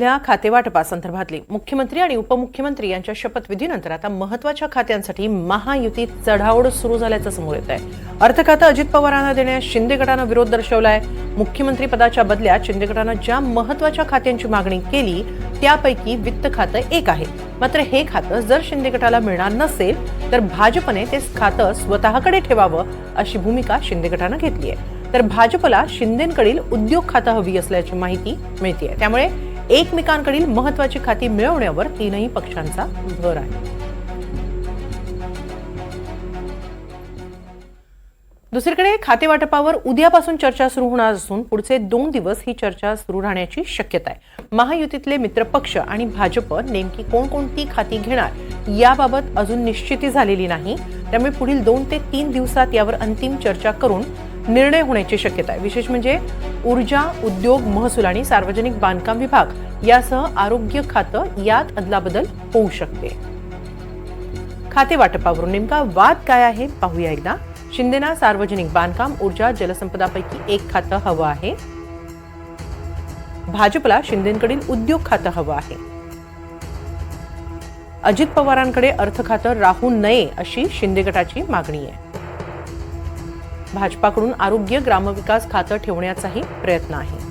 या खातेवाटपासंदर्भातली मुख्यमंत्री आणि उपमुख्यमंत्री यांच्या शपथविधीनंतर आता महत्त्वाच्या खात्यांसाठी महायुतीत चढाओढ सुरू झाल्याचं समोर येत आहे अर्थ खातं अजित पवारांना देण्यास शिंदे गटानं विरोध दर्शवलाय. मुख्यमंत्री पदाच्या बदल्यात शिंदे गटानं ज्या महत्त्वाच्या खात्यांची मागणी केली त्यापैकी वित्त खातं एक आहे. मात्र हे खातं जर शिंदे गटाला मिळणार नसेल तर भाजपने ते खातं स्वतःकडे ठेवावं अशी भूमिका शिंदे गटानं घेतली आहे तर भाजपला शिंदेकडील उद्योग खातं हवी असल्याची माहिती मिळते त्यामुळे एकमेकांकडील महत्वाची खाती मिळवण्यावर तीनही पक्षांचा भर आहे. दुसरीकडे खातेवाटपावर उद्यापासून चर्चा सुरू होणार असून पुढचे दोन दिवस ही चर्चा सुरू राहण्याची शक्यता आहे. महायुतीतले मित्रपक्ष आणि भाजप नेमकी कोणकोणती खाती घेणार याबाबत अजून निश्चिती झालेली नाही. त्यामुळे पुढील दोन ते तीन दिवसात यावर अंतिम चर्चा करून निर्णय होण्याची शक्यता आहे. विशेष म्हणजे ऊर्जा उद्योग महसूल आणि सार्वजनिक बांधकाम विभाग यासह आरोग्य खातं यात अदलाबदल होऊ शकते. खाते वाटपावरून नेमका वाद काय आहे? पाहूया एकदा. शिंदेना सार्वजनिक बांधकाम ऊर्जा जलसंपदापैकी एक खातं हवं आहे. भाजपला शिंदेकडील उद्योग खातं हवं आहे. अजित पवारांकडे अर्थ खातं राहू नये अशी शिंदे गटाची मागणी आहे. भाजपाकडून आरोग्य ग्रामविकास खातं ठेवण्याचाही प्रयत्न आहे.